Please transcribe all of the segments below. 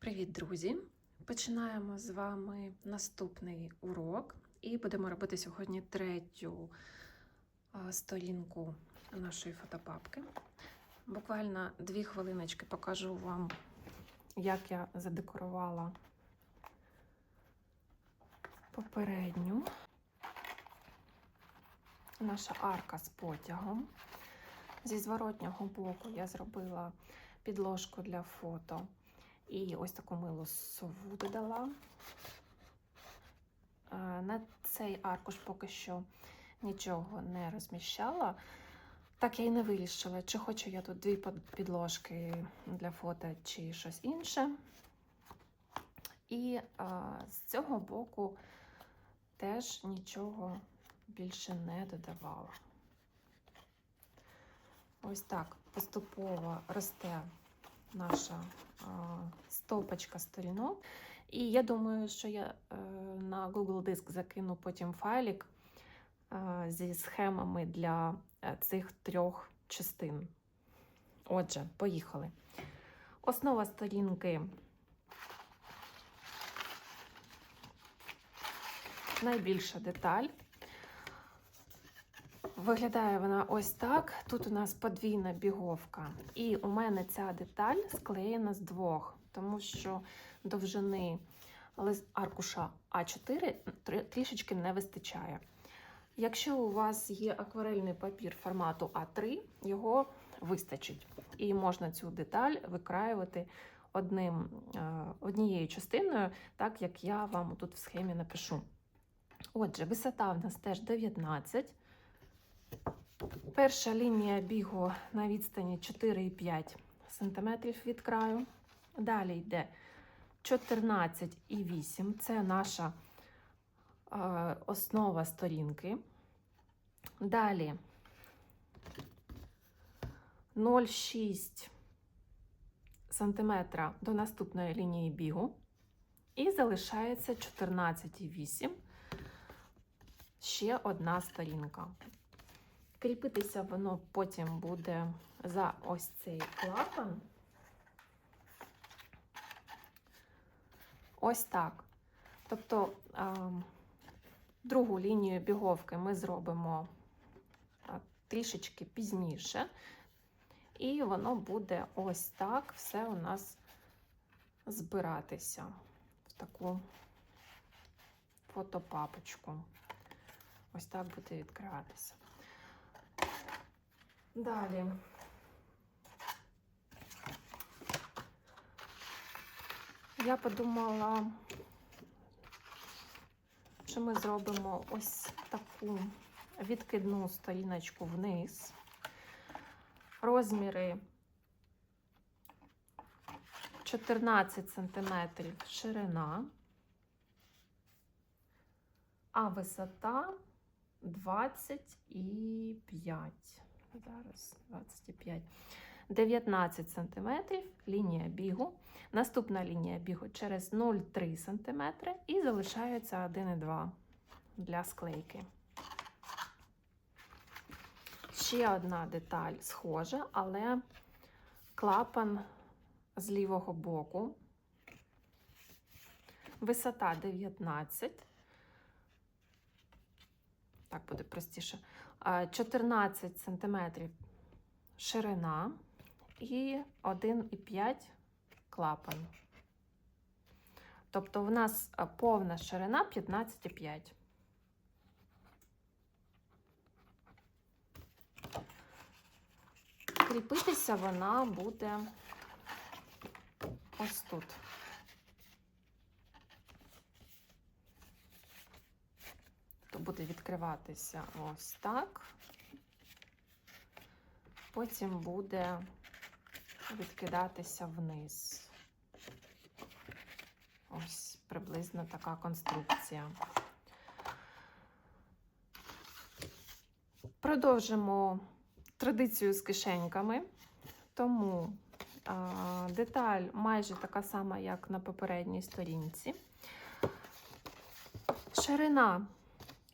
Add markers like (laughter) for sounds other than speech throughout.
Привіт, друзі! Починаємо з вами наступний урок, і будемо робити сьогодні третю сторінку нашої фотопапки. Буквально дві хвилиночки покажу вам, як я задекорувала попередню. Наша арка з потягом. Зі зворотнього боку я зробила підложку для фото. І ось таку милу сову додала. На цей аркуш поки що нічого не розміщала. Так я і не вирішила, чи хочу я тут дві підложки для фото, чи щось інше. І а, з цього боку теж нічого більше не додавала. Ось так поступово росте наша стовпочка сторінок. І я думаю, що я е, на Google Диск закину потім файлик е, зі схемами для е, цих трьох частин. Отже, поїхали. Основа сторінки. Найбільша деталь. Виглядає вона ось так. Тут у нас подвійна біговка. І у мене ця деталь склеєна з двох, тому що довжини аркуша А4 трішечки не вистачає. Якщо у вас є акварельний папір формату А3, його вистачить. І можна цю деталь викраювати одним, е, однією частиною, так як я вам тут в схемі напишу. Отже, висота в нас теж 19. Перша лінія бігу на відстані 4,5 см від краю. Далі йде 14,8 це наша е, основа сторінки. Далі 0,6 см до наступної лінії бігу. І залишається 14,8 ще одна сторінка. Кріпитися воно потім буде за ось цей клапан. Ось так. Тобто ем, другу лінію біговки ми зробимо а, трішечки пізніше, і воно буде ось так все у нас збиратися в таку фотопапочку. Ось так буде відкриватися. Далі. Я подумала, що ми зробимо ось таку відкидну сторіночку вниз. Розміри 14 см ширина, а висота 25. Зараз 25. 19 см лінія бігу. Наступна лінія бігу через 0,3 см і залишається 1,2 для склейки. Ще одна деталь схожа, але клапан з лівого боку. Висота 19. Так буде простіше. А, 14 см ширина і 1,5 клапан. Тобто в нас повна ширина 15,5. Кріпитися вона буде ось тут. Буде відкриватися ось так. Потім буде відкидатися вниз. Ось приблизно така конструкція. Продовжимо традицію з кишеньками, тому а, деталь майже така сама, як на попередній сторінці. Ширина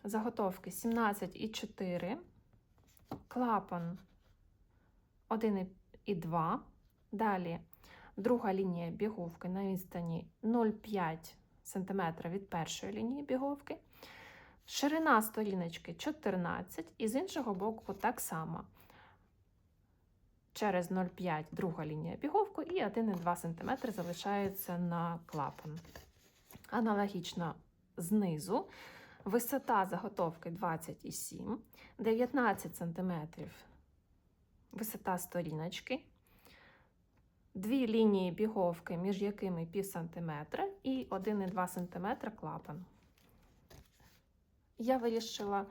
заготовки 17,4, клапан 1,2. Далі друга лінія біговки на відстані 0,5 см від першої лінії біговки. Ширина сторіночки 14 і з іншого боку так само. Через 0,5 друга лінія біговку і 1,2 см залишається на клапан. Аналогічно знизу висота заготовки 27, 19 см висота сторіночки, дві лінії біговки, між якими пів сантиметра, і 1,2 см клапан. Я вирішила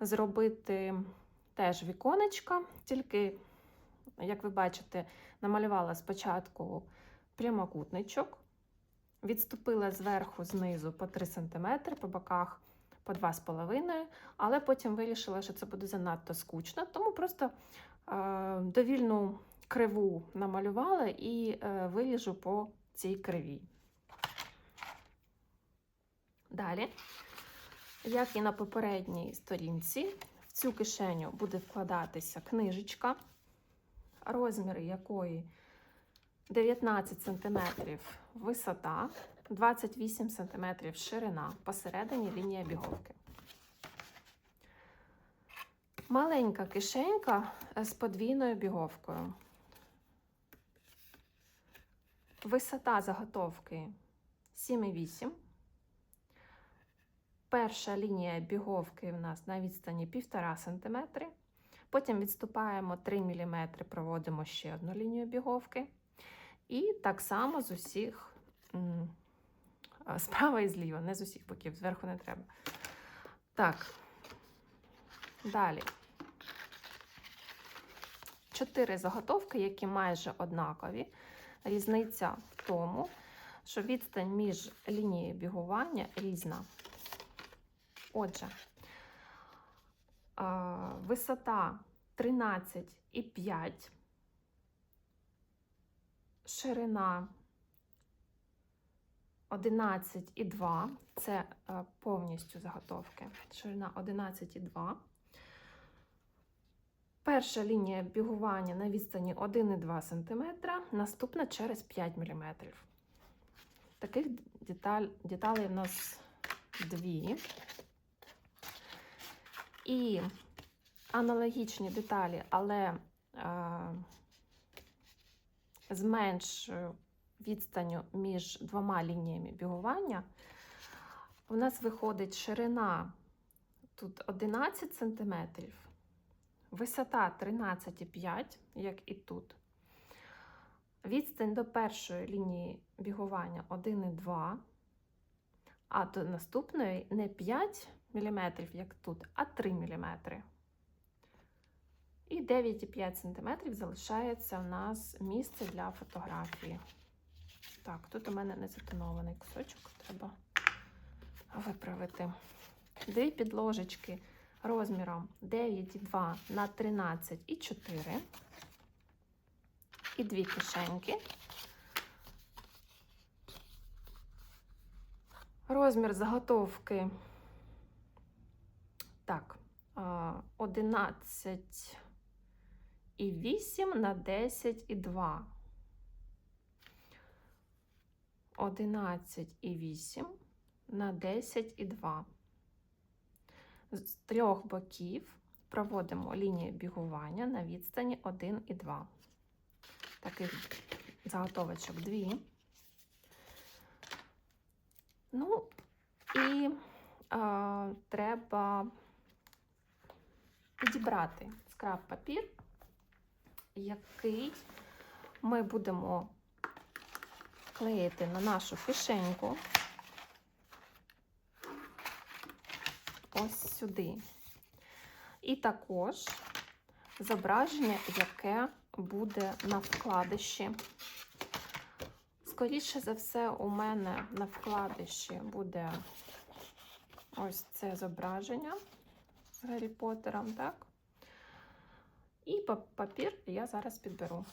зробити теж віконечка, тільки, як ви бачите, намалювала спочатку прямокутничок, відступила зверху знизу по 3 см, по боках по 2,5 але потім вирішила, що це буде занадто скучно, тому просто е, довільну криву намалювала і е, виріжу по цій кривій. Далі, як і на попередній сторінці, в цю кишеню буде вкладатися книжечка, розміри якої 19 см висота, 28 см ширина, посередині лінія біговки. Маленька кишенька з подвійною біговкою. Висота заготовки 7,8. Перша лінія біговки в нас на відстані 1,5 см. Потім відступаємо 3 мм, проводимо ще одну лінію біговки. І так само з усіх справа і зліва, не з усіх боків, зверху не треба. Так, далі. Чотири заготовки, які майже однакові. Різниця в тому, що відстань між лінією бігування різна. Отже, висота 13,5, ширина 11,2, це повністю заготовки. Ширина 11,2. Перша лінія бігування на відстані 1,2 см, наступна через 5 мм. Таких деталь, деталей в нас дві. І аналогічні деталі, але е, з меншою відстанню між двома лініями бігування, у нас виходить ширина тут 11 см, висота 13,5, як і тут. Відстань до першої лінії бігування 1,2, а до наступної не 5 мм, як тут, а 3 мм. І 9,5 см залишається у нас місце для фотографії. Так, тут у мене не затонований кусочок, треба виправити. Дві підложечки розміром 9,2 на 13,4. І дві кишеньки. Розмір заготовки. Так, 11,8 на 10,2. 11,8 на 10,2. З трьох боків проводимо лінію бігування на відстані 1,2. Таких заготовочок дві. Ну, і а, треба підібрати скраб папір, який ми будемо клеїти на нашу кишеньку ось сюди. І також зображення, яке буде на вкладиші. Скоріше за все, у мене на вкладиші буде ось це зображення з Гаррі Поттером, так? І папір я зараз підберу.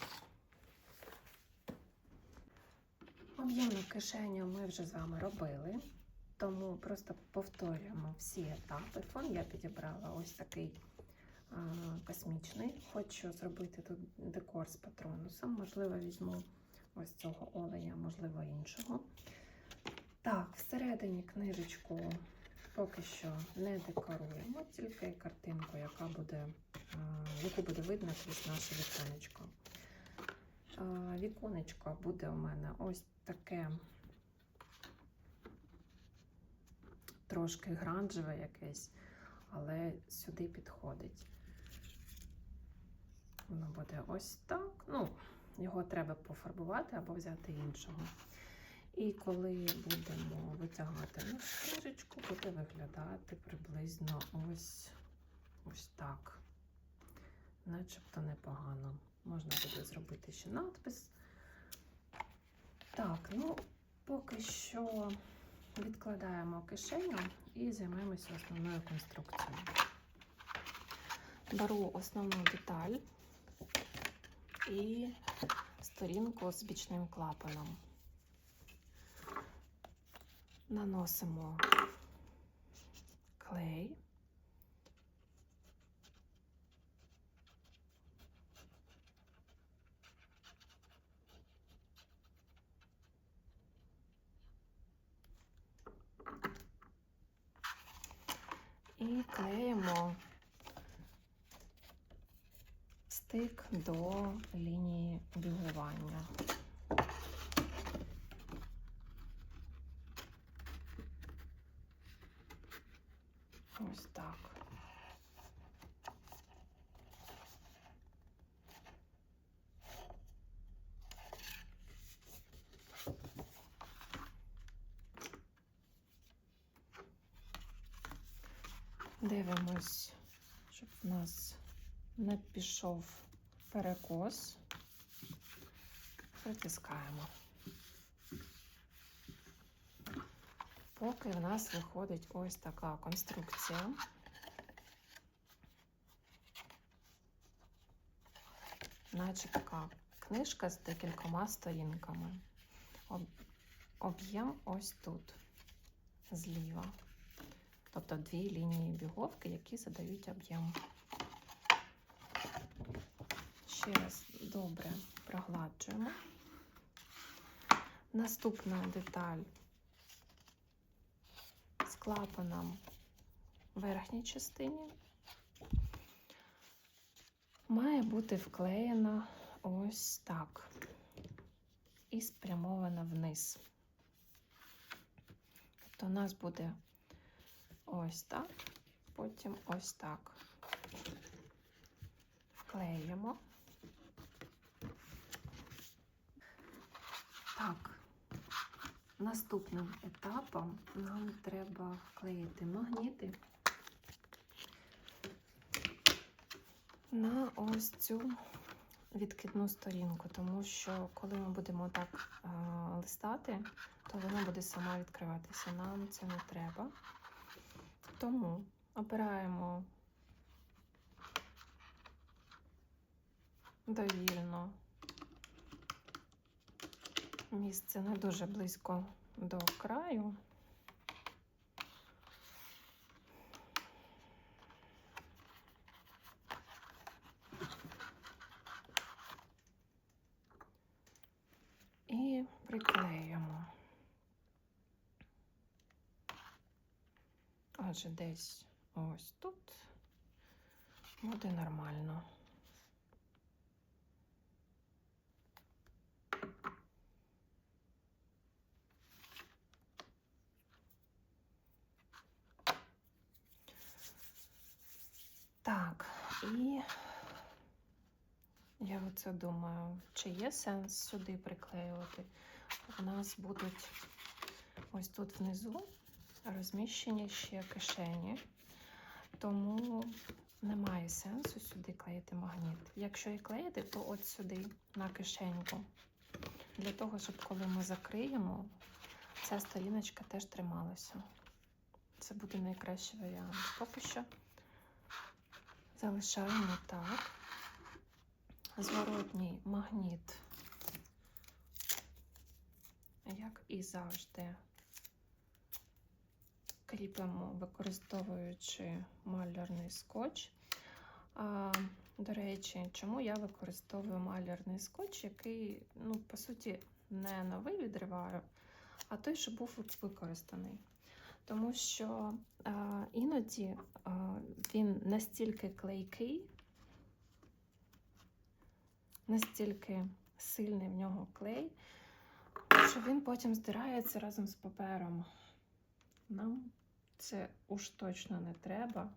Об'ємну кишеню ми вже з вами робили, тому просто повторюємо всі етапи. Фон я підібрала ось такий а, космічний. Хочу зробити тут декор з патронусом. Можливо, візьму ось цього олея, можливо, іншого. Так, всередині книжечку поки що не декоруємо, тільки картинку, яка буде, е, яку буде видно крізь наше віконечко. Віконечко буде у мене ось таке трошки гранжеве якесь, але сюди підходить. Воно буде ось так. Ну, його треба пофарбувати або взяти іншого. І коли будемо витягати нашу книжечку, буде виглядати приблизно ось, ось так. Начебто непогано. Можна буде зробити ще надпис. Так, ну, поки що відкладаємо кишеню і займемося основною конструкцією. Беру основну деталь і сторінку з бічним клапаном. Наносимо клей. І клеїмо стик до лінії бігування. Ось так. Дивимось, щоб в нас не пішов перекос. Притискаємо. Поки в нас виходить ось така конструкція. Наче така книжка з декількома сторінками. Об'єм ось тут, зліва. Тобто дві лінії біговки, які задають об'єм. Ще раз добре прогладжуємо. Наступна деталь з клапаном в верхній частині має бути вклеєна ось так і спрямована вниз. Тобто у нас буде ось так, потім ось так. Вклеїмо. Так, наступним етапом нам треба вклеїти магніти на ось цю відкидну сторінку, тому що коли ми будемо так е, листати, то вона буде сама відкриватися. Нам це не треба. Тому обираємо довільно місце не дуже близько до краю. І приклеюємо. Отже, десь ось тут буде нормально. Так, і я оце думаю, чи є сенс сюди приклеювати? У нас будуть ось тут внизу розміщені ще кишені, тому немає сенсу сюди клеїти магніт. Якщо і клеїти, то от сюди, на кишеньку. Для того, щоб коли ми закриємо, ця сторіночка теж трималася. Це буде найкращий варіант. Поки що залишаємо так. Зворотній магніт, як і завжди, кріпимо, використовуючи малярний скотч. А, До речі, чому я використовую малярний скотч, який, ну, по суті, не новий відриваю, а той, що був використаний. Тому що е, іноді е, він настільки клейкий, настільки сильний в нього клей, що він потім здирається разом з папером. Нам це уж точно не треба.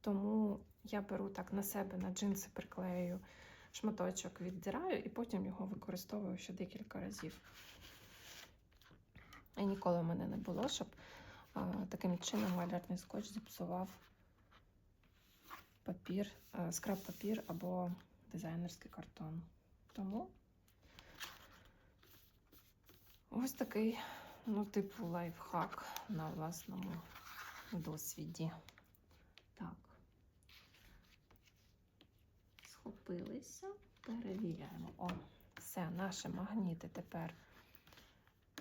Тому я беру так на себе на джинси приклею шматочок, віддираю і потім його використовую ще декілька разів. І ніколи в мене не було, щоб а, таким чином малярний скотч зіпсував папір, скраб папір або дизайнерський картон. Тому ось такий, ну, типу, лайфхак на власному досвіді. Так. Схопилися, перевіряємо. О, все, наші магніти тепер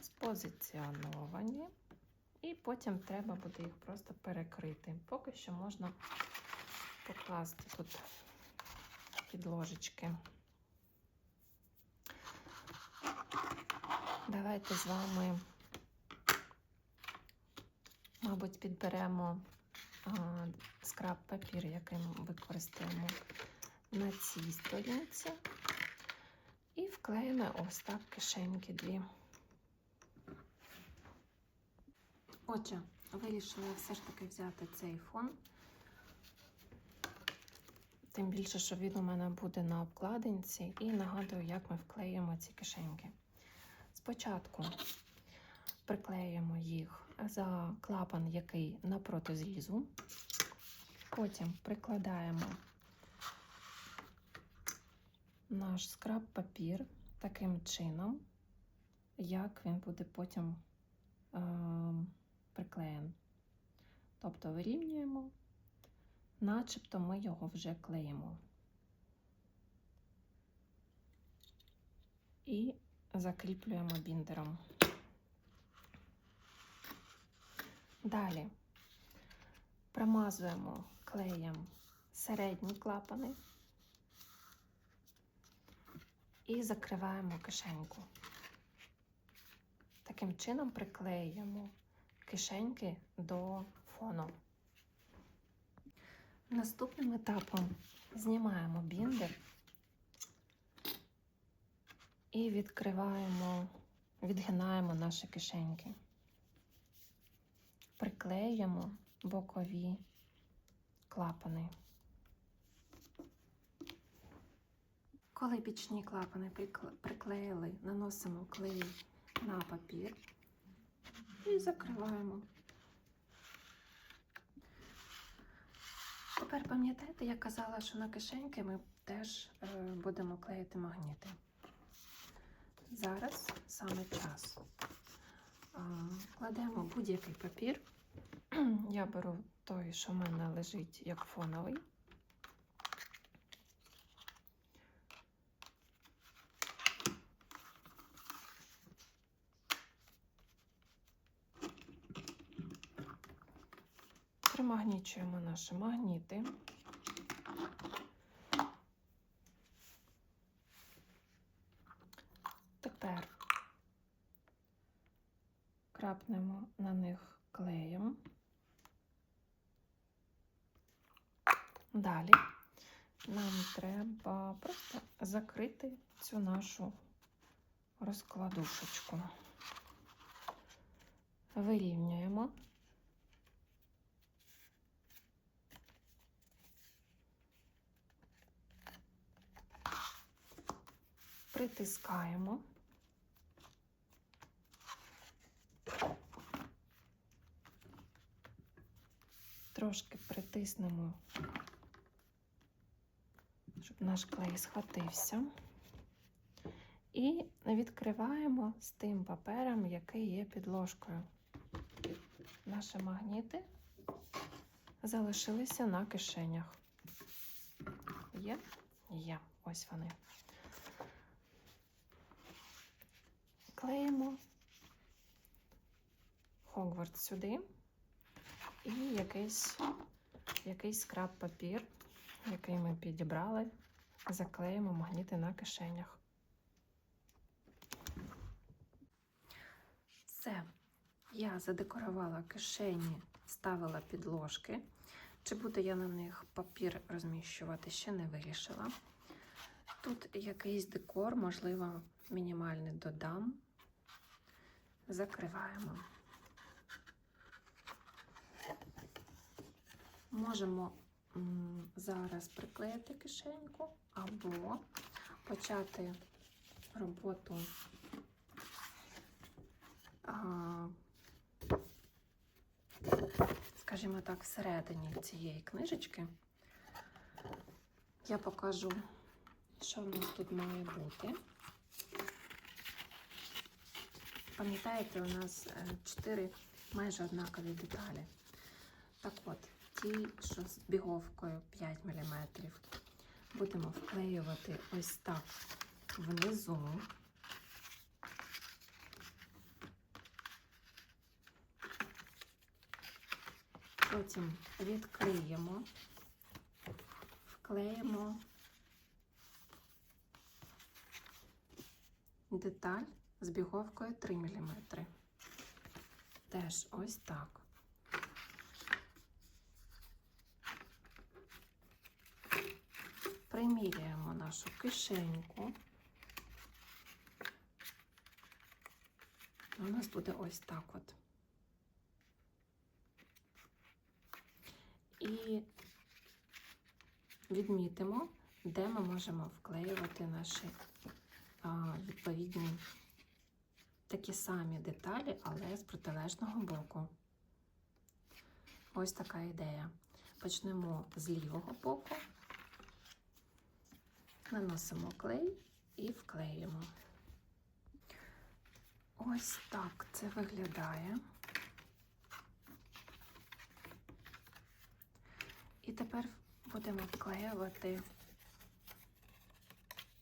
спозиціоновані. І потім треба буде їх просто перекрити. Поки що можна покласти тут підложечки. Давайте з вами, мабуть, підберемо скраб папір, який ми використаємо на цій сторінці. І вклеїмо ось так кишеньки дві. Отже, вирішила все ж таки взяти цей фон. Тим більше, що він у мене буде на обкладинці, і нагадую, як ми вклеїмо ці кишеньки. Спочатку за клапан, який напроти зрізу. Потім прикладаємо наш скраб папір таким чином, як він буде потім е, приклеєн. Тобто вирівнюємо, начебто ми його вже клеїмо. І закріплюємо біндером. Далі промазуємо клеєм середні клапани і закриваємо кишеньку. Таким чином приклеюємо кишеньки до фону. Наступним етапом знімаємо біндер і відкриваємо, відгинаємо наші кишеньки. Приклеюємо бокові клапани. Коли бічні клапани приклеїли, наносимо клей на папір і закриваємо. Тепер пам'ятаєте, я казала, що на кишеньки ми теж е, будемо клеїти магніти. Зараз саме час. Кладемо будь-який папір. (clears throat) Я беру той, що в мене лежить як фоновий. Примагнічуємо наші магніти. Тепер крапнемо на них клеєм. Далі нам треба просто закрити цю нашу розкладушечку. Вирівнюємо. Притискаємо. Трошки притиснемо, щоб наш клей схватився. І відкриваємо з тим папером, який є підложкою. Наші магніти залишилися на кишенях. Є? Є. Ось вони. Клеїмо Хогвартс сюди і якийсь, якийсь скраб папір який ми підібрали, заклеїмо магніти на кишенях. Все, я задекорувала кишені, ставила підложки. Чи буду я на них папір розміщувати, ще не вирішила. Тут якийсь декор, можливо, мінімальний додам. Закриваємо. Можемо зараз приклеїти кишеньку або почати роботу, скажімо так, всередині цієї книжечки. Я покажу, що в нас тут має бути. Пам'ятаєте, у нас е, чотири майже однакові деталі. Так от, ті, що з біговкою 5 мм, будемо вклеювати ось так внизу. Потім відкриємо, вклеїмо деталь з біговкою 3 мм. Теж ось так. Приміряємо нашу кишеньку. У нас буде ось так от. І відмітимо, де ми можемо вклеювати наші а, відповідні такі самі деталі, але з протилежного боку. Ось така ідея. Почнемо з лівого боку, наносимо клей і вклеїмо. Ось так це виглядає. І тепер будемо вклеювати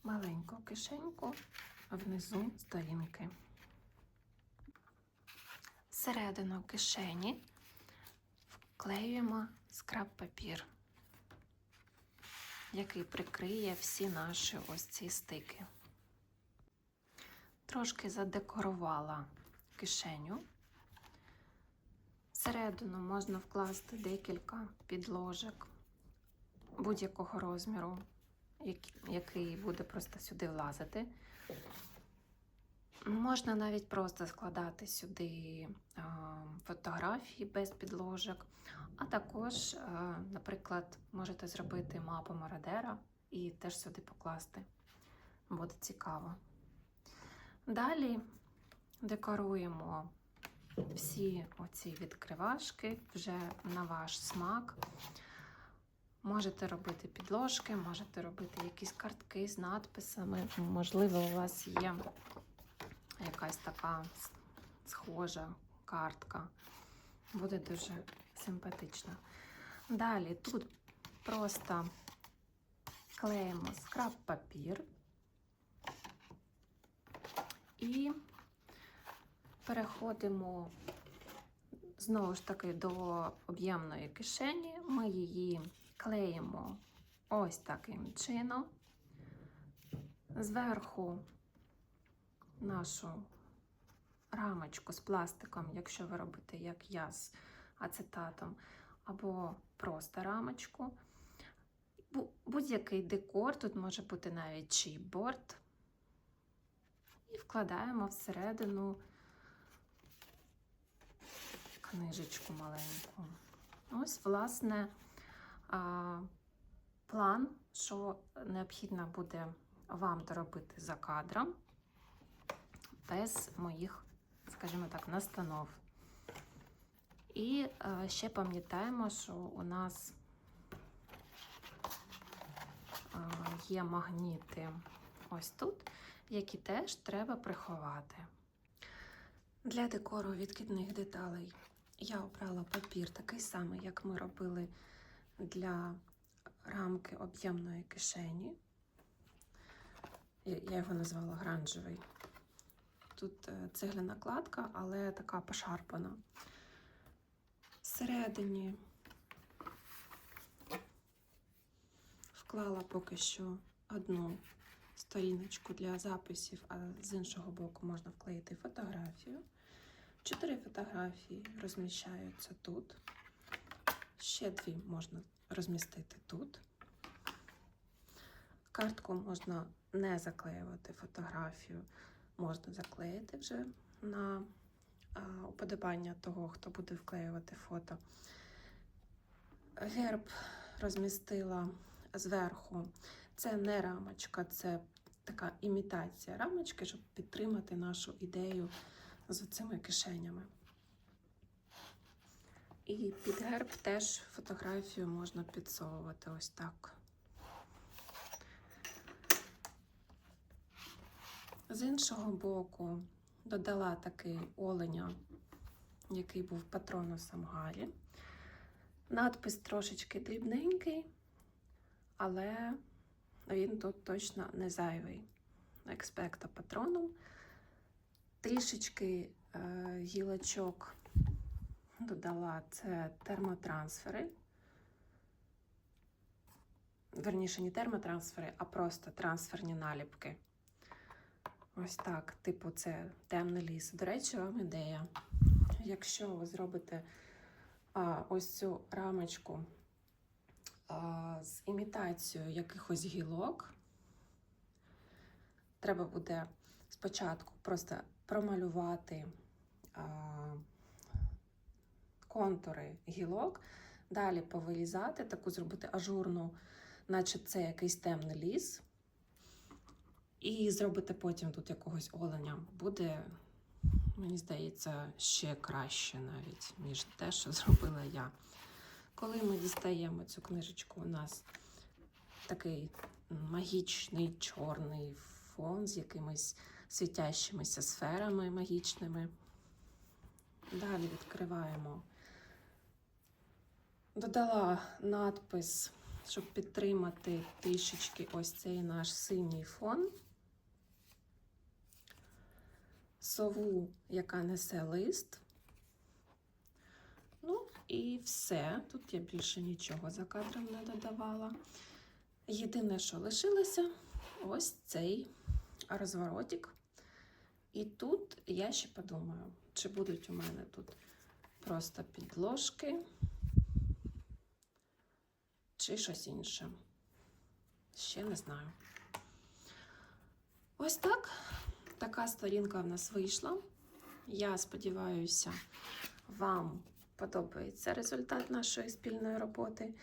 маленьку кишеньку внизу сторінки. Всередину кишені вклеюємо скраб-папір, який прикриє всі наші ось ці стики. Трошки задекорувала кишеню. Всередину можна вкласти декілька підложок будь-якого розміру, який буде просто сюди влазити. Можна навіть просто складати сюди фотографії без підложок, а також, наприклад, можете зробити мапу мародера і теж сюди покласти. Буде цікаво. Далі декоруємо всі оці відкривашки вже на ваш смак. Можете робити підложки, можете робити якісь картки з надписами. Можливо, у вас є якась така схожа картка. Буде дуже симпатично. Далі тут просто клеїмо скраб папір і переходимо знову ж таки до об'ємної кишені. Ми її клеїмо ось таким чином. Зверху нашу рамочку з пластиком, якщо ви робите, як я з ацетатом, або просто рамочку. Будь-який декор, тут може бути навіть чіпборд. І вкладаємо всередину книжечку маленьку. Ось, власне, план, що необхідно буде вам доробити за кадром без моїх, скажімо так, настанов. І ще пам'ятаємо, що у нас є магніти ось тут, які теж треба приховати. Для декору відкидних деталей я обрала папір такий самий, як ми робили для рамки об'ємної кишені. Я його назвала гранжевий. Тут е, цегляна кладка, але така пошарпана. Всередині вклала поки що одну сторіночку для записів, а з іншого боку можна вклеїти фотографію. Чотири фотографії розміщаються тут. Ще дві можна розмістити тут. Картку можна не заклеювати фотографію, можна заклеїти вже на уподобання того, хто буде вклеювати фото. Герб розмістила зверху. Це не рамочка, це така імітація рамочки, щоб підтримати нашу ідею з цими кишенями. І під герб теж фотографію можна підсовувати ось так. З іншого боку додала такий оленя, який був патронусом Галі. Надпис трошечки дрібненький, але він тут точно не зайвий. Експекта патроном. Трішечки е, гілочок додала це термотрансфери. Верніше, не термотрансфери, а просто трансферні наліпки. Ось так, типу, це темний ліс. До речі, вам ідея. Якщо ви зробите а, ось цю рамочку а, з імітацією якихось гілок, треба буде спочатку просто промалювати а, контури гілок, далі повилізати, таку зробити ажурну, наче це якийсь темний ліс. І зробити потім тут якогось оленя. Буде, мені здається, ще краще навіть, ніж те, що зробила я. Коли ми дістаємо цю книжечку, у нас такий магічний чорний фон з якимись світящимися сферами магічними. Далі відкриваємо. Додала надпис, щоб підтримати трішечки ось цей наш синій фон. Сову, яка несе лист. Ну і все. Тут я більше нічого за кадром не додавала. Єдине, що лишилося, ось цей розворотик. І тут я ще подумаю, чи будуть у мене тут просто підложки, чи щось інше. Ще не знаю. Ось так. Така сторінка в нас вийшла. Я сподіваюся, вам подобається результат нашої спільної роботи.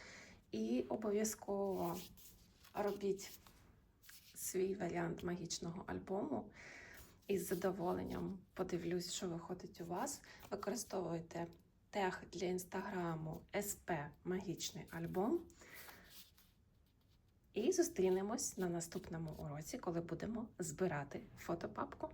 І обов'язково робіть свій варіант магічного альбому. І з задоволенням подивлюсь, що виходить у вас. Використовуйте тег для інстаграму СП Магічний альбом. І зустрінемось на наступному уроці, коли будемо збирати фотопапку.